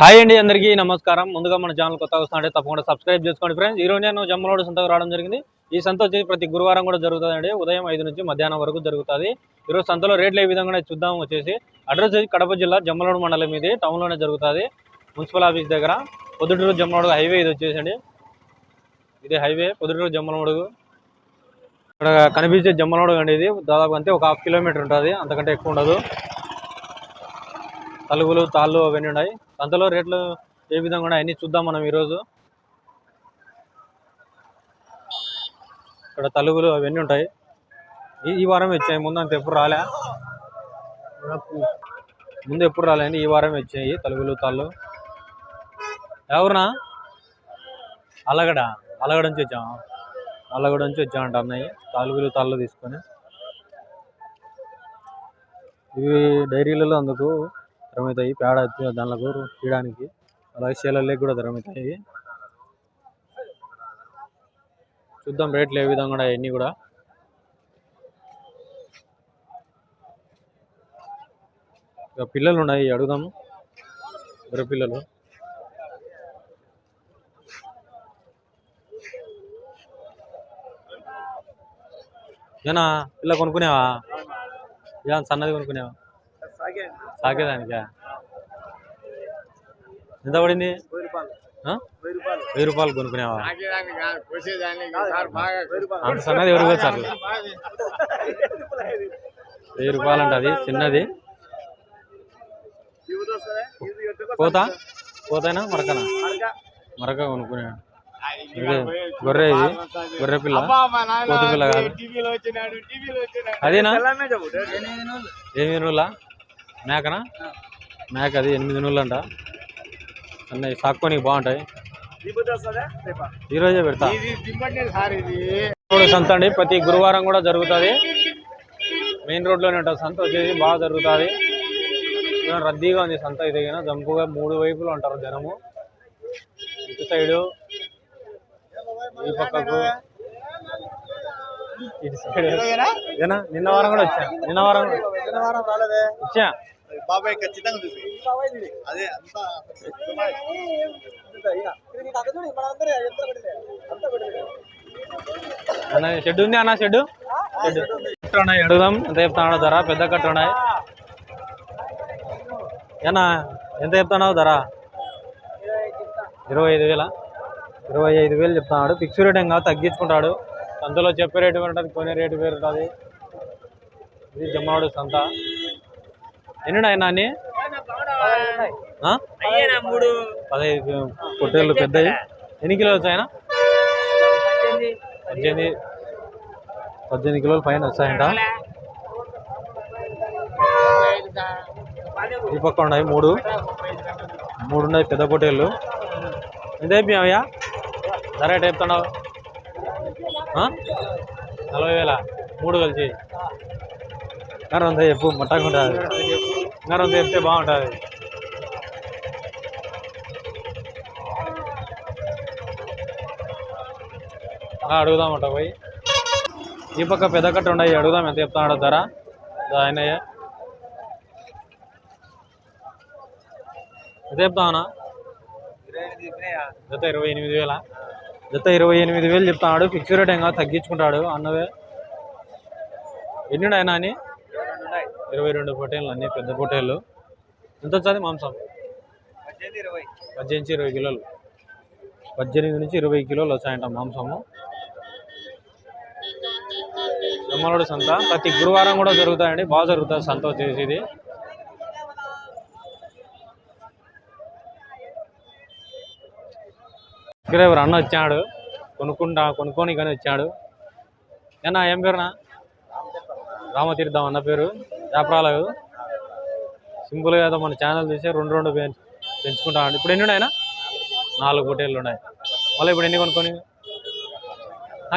Hi అండి అందరికీ నమస్కారం. ముందుగా మన ఛానల్ కొత్తగా వస్తుందంటే తప్పకుండా సబ్స్క్రైబ్ చేసుకోండి ఫ్రెండ్స్ ఈ రోజు నేను జమ్మలోడు సంతకు రావడం జరిగింది. ఈ సంత వచ్చి ప్రతి గురువారం కూడా జరుగుతుందండి. ఉదయం ఐదు నుంచి మధ్యాహ్నం వరకు జరుగుతుంది. ఈరోజు సంతలో రేట్లు ఏ విధంగా చూద్దాం వచ్చేసి అడ్రస్ వచ్చి కడప జిల్లా జమ్మలోడు మండలం ఇది టౌన్లోనే జరుగుతుంది. మున్సిపల్ ఆఫీస్ దగ్గర పొద్దుటూరు జమ్మలోడు హైవే ఇది వచ్చేసండి. ఇది హైవే పొద్దుటూరు జమ్మలోడు ఇక్కడ కనిపించే జమ్మలోడు అండి ఇది. దాదాపు అంతే ఒక హాఫ్ కిలోమీటర్ ఉంటుంది. అంతకంటే ఎక్కువ ఉండదు. తలుగులు తాళ్ళు అవన్నీ ఉన్నాయి. సంతలో రేట్లు ఏ విధంగా ఉన్నాయి? అన్నీ చూద్దాం మనం ఈరోజు. ఇక్కడ తలుగులు అవన్నీ ఉంటాయి. ఈ వారం వచ్చాయి. ముందు అంత ఎప్పుడు రాలే. ముందు ఎప్పుడు రాలేండి ఈ వారం వచ్చాయి తలుగులు తాళ్ళు. ఎవరునా? అలగడ. అలగడ నుంచి వచ్చాము అలగడ నుంచి వచ్చామంట అన్నయ్య. తలుగులు తాళ్ళు తీసుకొని. ఇవి డైరీలలో అందుకు ధరమవుతాయి. పేడ దానిలో తీయడానికి అలాగే శీలలకు కూడా ధరమవుతాయి. చూద్దాం రేట్లు ఏ విధంగా ఉన్నాయి అన్నీ కూడా. ఇక పిల్లలు ఉన్నాయి అడుగుదాము. ఇద్దరు పిల్లలు. ఏనా పిల్ల కొనుక్కునేవా? ఏం సన్నది కొనుక్కునేవా? సాగేదానికా ఎంత పడింది? ఆ? వెయ్యి రూపాయలు. కొనుక్కునేవా? అంత సన్నది ఎవరు సార్ వెయ్యి రూపాయలు. అంట అది చిన్నది. కోత? కోతైనా మరకనా? మరక. కొనుక్కునే. ఇది గొర్రె ఇది. గొర్రె పిల్ల. కోతి పిల్ల కాదు. అదేనా? ఎనిమిది నూళ్ళ మేకనా? మేక అది ఎనిమిది నూళ్ళు అంట అన్నయ్య సాక్కోనికి బాగుంటాయి. ఈరోజే పెడతా. సంత అండి ప్రతి గురువారం కూడా జరుగుతుంది. మెయిన్ రోడ్లోనే ఉంటుంది సంత వచ్చేసి బాగా జరుగుతుంది. రద్దీగా ఉంది సంత ఇది జంపుగా మూడు వైపులు ఉంటారు జనము. ఇటు సైడు ఈ పక్కకు ఏనా? నిన్న వారం కూడా వచ్చా? నిన్న వారం కూడా వచ్చా? బాబాయ్ ఖచ్చితంగా చూసి. అదే అంతా అన్న షెడ్ ఉంది అన్న షెడ్ షెడ్ ఉన్నాయి అడుగుదాం. ఎంత చెప్తానో ధర? పెద్ద కట్ట ఉన్నాయి ఏనా? ఎంత చెప్తున్నావు ధర? ఇరవై ఐదు వేల. ఇరవై ఐదు వేలు చెప్తున్నాడు. ఫిక్స్ రేట్ ఏం కాదు తగ్గించుకుంటాడు. సంతలో చెప్పే రేటు వేరు ఉంటుంది కొనే రేటు వేరు ఉంటుంది. ఇది జమ్మవాడు సంత. ఎన్ని ఉన్నాయి నాన్ని ఆ? పదహైదు పొట్టేళ్ళు పెద్దవి. ఎన్ని కిలోలు వచ్చాయన పద్దెనిమిది. పద్దెనిమిది. కిలోల పైన వచ్చాయంట ఈ పక్క ఉన్నాయి మూడు. మూడు ఉన్నాయి పెద్ద పొట్టేళ్ళు. ఎంత అయిపోయావయ్యా ధర ఎట్ చెప్తున్నావు? నలభై వేల. మూడు కలిసి ఇంకా చెప్పు మట్టాకుంటుంది ఉంటుంది. ఇంకా చెప్తే బాగుంటుంది. అడుగుదామట పోయి. ఈ పక్క పెద్ద కట్ట ఉండయి అడుగుదాం ఎంత చెప్తాడు ధర. ఆయన ఎంత చెప్తామన్నా జత ఇరవై ఎనిమిది వేల. జత ఇరవై ఎనిమిది వేలు చెప్తున్నాడు. ఫిక్స్ రేట్ ఏం కాదు తగ్గించుకుంటాడు. అన్నవే. ఎన్ని ఉన్నాయి ఆయన అని? ఇరవై రెండు పొటేళ్ళు అన్ని పెద్ద పొటేళ్ళు ఎంత వచ్చింది మాంసం? పద్దెనిమిది ఇరవై కిలోలు. పద్దెనిమిది నుంచి ఇరవై కిలోలు వచ్చాయంట మాంసము. జమ్మలోడు సంత. ప్రతి గురువారం కూడా జరుగుతాయండి. బాగా జరుగుతుంది సంత వచ్చేసి ఇది. ఇక్కడ అన్న వచ్చాడు. కొనుక్కుంటా కొనుక్కొని కానీ వచ్చాడు. ఏనా ఏం పేరునా? రామతీర్థం అన్న పేరు. వ్యాపారాలు సింపుల్గా మన ఛానల్ చూసి రెండు రెండు పెంచు ఇప్పుడు ఎన్ని ఉన్నాయన్నా నాలుగు పొటేళ్ళు ఉన్నాయి. మళ్ళీ ఇప్పుడు ఎన్ని కొనుక్కొని?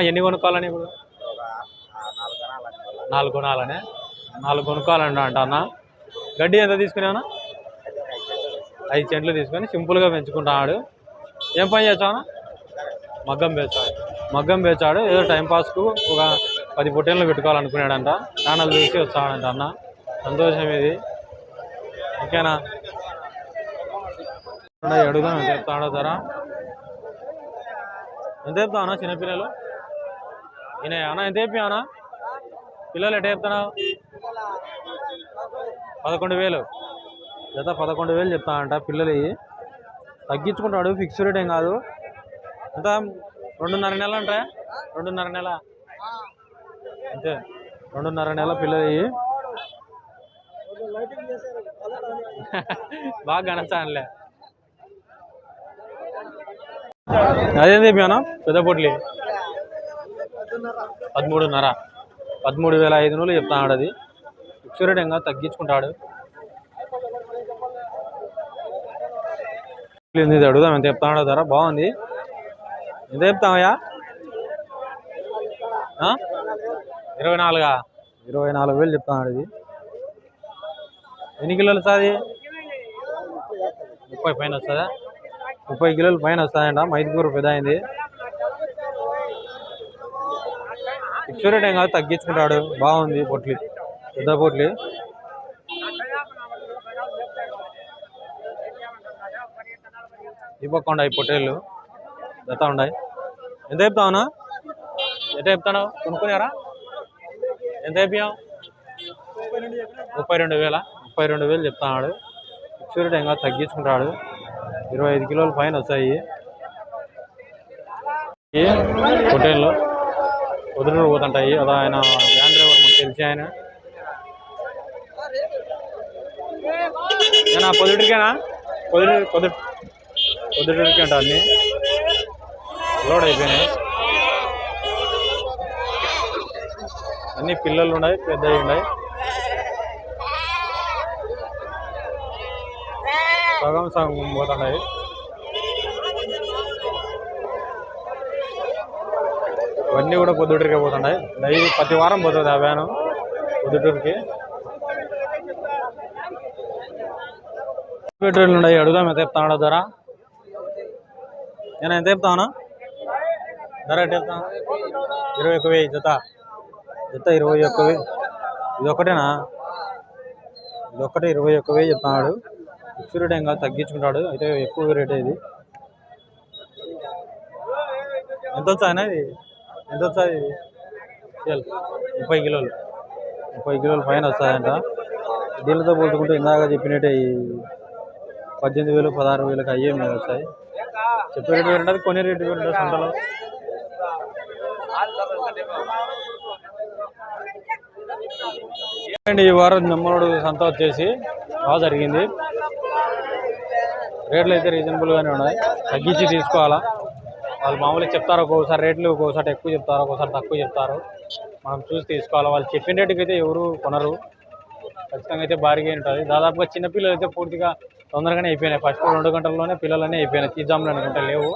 ఎన్ని కొనుక్కోవాలని ఇప్పుడు? నాలుగు కొనాలని. నాలుగు కొనుక్కోవాలండి అంట అన్న. గడ్డి ఎంత తీసుకున్నావునా ఐదు సెంట్లు తీసుకొని సింపుల్గా పెంచుకుంటాడు ఏం పని చేస్తావు మగ్గం పేచాడు మగ్గం పేచాడు ఏదో టైంపాస్కు ఒక పది పొట్టేళ్ళు పెట్టుకోవాలనుకున్నాడంట. ఛానల్ చూసి వస్తాడంట అన్న. సంతోషం ఇది. ఓకేనా? అడుగుదాం ఎంత చెప్తాడో ధర ఎంత చెప్తావు అన్న చిన్నపిల్లలు? ఈయన అన్న ఎంత చెప్పి అన్న? పిల్లలు ఎట్ట చెప్తున్నావు? పదకొండు వేలు. జత పదకొండు వేలు చెప్తానంట పిల్లలు ఇవి. తగ్గించుకుంటాడు ఫిక్స్ రేట్ ఏం కాదు. ఎంత? రెండున్నర నెల అంటే రెండున్నర నెల. అంతే. రెండున్నర నెల పిల్లలు బాగా గణచానులే అదేం చెప్పాను పెద్ద పొట్లి. పదమూడున్నర. పదమూడు వేల ఐదు నూలు చెప్తాడు అది. ఫిక్స్ రేట్ ఏం కాదు తగ్గించుకుంటాడు. ఇది అడుగుదాం ఎంత చెప్తాడో ధర బాగుంది. ఎంత చెప్తామయ్యా ఇరవై నాలుగా? ఇరవై నాలుగు వేలు చెప్తాడు ఇది. ఎన్ని కిలోలు వస్తుంది? ముప్పై పైన వస్తుందా? ముప్పై కిలోలు పైన వస్తుందంట. మైదుకూరు పెద్ద అయింది. ఫిక్స్ రేట్ ఏం కాదు తగ్గించుకుంటాడు. బాగుంది పొట్లి పెద్ద పొట్లి ఈ పొట్టేళ్ళు జత ఉన్నాయి. ఎంత చెప్తావునా ఎంత చెప్తాడు కొనుక్కున్నారా? ఎంత చెప్పావు ముప్పై రెండు వేల? ముప్పై రెండు వేలు చెప్తున్నాడు. ఫిక్స్ ఇంకా తగ్గించుకుంటాడు. ఇరవై ఐదు కిలోల పైన వస్తాయి. ఈ పొట్టేళ్ళు వదిలి పోతుంటాయి. అదా ఆయన వ్యాన్ డ్రైవర్ మనకు తెలిసి ఆయన. పొద్దుటికేనా పొద్దు పొద్దు పొద్దుటికి అంట అన్ని లోడ్ అయిపోయినాయి. అన్ని పిల్లలు ఉన్నాయి పెద్దవి ఉన్నాయి. సగం సగం పోతున్నాయి. ఇవన్నీ కూడా పొద్దుటూరుకే పోతున్నాయి. డైలీ ప్రతి వారం పోతుంది ఆ వ్యాను పొద్దుటూరుకి. పెట్రోల్ ఉన్నాయి అడుగుదాం ఎంత చెప్తాను ధర. నేను ఎంత చెప్తాను ధర ఎంత చెప్తాను ఇరవై ఒక్క వెయ్యి జత. జత ఇరవై ఒక్క వెయ్యి ఇది ఒకటేనా ఇది ఒక్కటే ఇరవై ఒక్క వెయ్యి చెప్తున్నాడు. ఫిక్స్ రేట్ ఏం కాదు తగ్గించుకుంటాడు. అయితే ఎక్కువ రేట్ ఇది. ఎంత వచ్చాయినా ఇది? ఎంత వచ్చాయి ముప్పై కిలోలు. ముప్పై కిలోల పైన వస్తాయంట. దీనితో పోల్చుకుంటే ఇందాక చెప్పినట్టే ఈ పద్దెనిమిది వేలు పదహారు వేలకు అయ్యే మీద వస్తాయి. చెప్పే రేటు వేరు ఉంటుంది కొనే రేటు వేరు ఉంటుంది సంతలో. అండి ఈ వారం నమ్మనుడు సంత వచ్చేసి? బాగా జరిగింది. రేట్లు అయితే రీజనబుల్గానే ఉన్నాయి. తగ్గించి తీసుకోవాలా? వాళ్ళు మామూలుగా చెప్తారు ఒక్కోసారి రేట్లు ఒక్కోసారి ఎక్కువ చెప్తారు ఒక్కోసారి తక్కువ చెప్తారు. మనం చూసి తీసుకోవాలి? వాళ్ళు చెప్పిన రేటుకి అయితే ఎవరు కొనరు. ఖచ్చితంగా అయితే భారీగా ఉంటుంది. దాదాపుగా చిన్నపిల్లలు అయితే పూర్తిగా తొందరగానే అయిపోయినాయి. ఫస్ట్ రెండు గంటల్లోనే పిల్లలన్నీ అయిపోయినాయి. తీజాములు అనుకుంటే లేవు.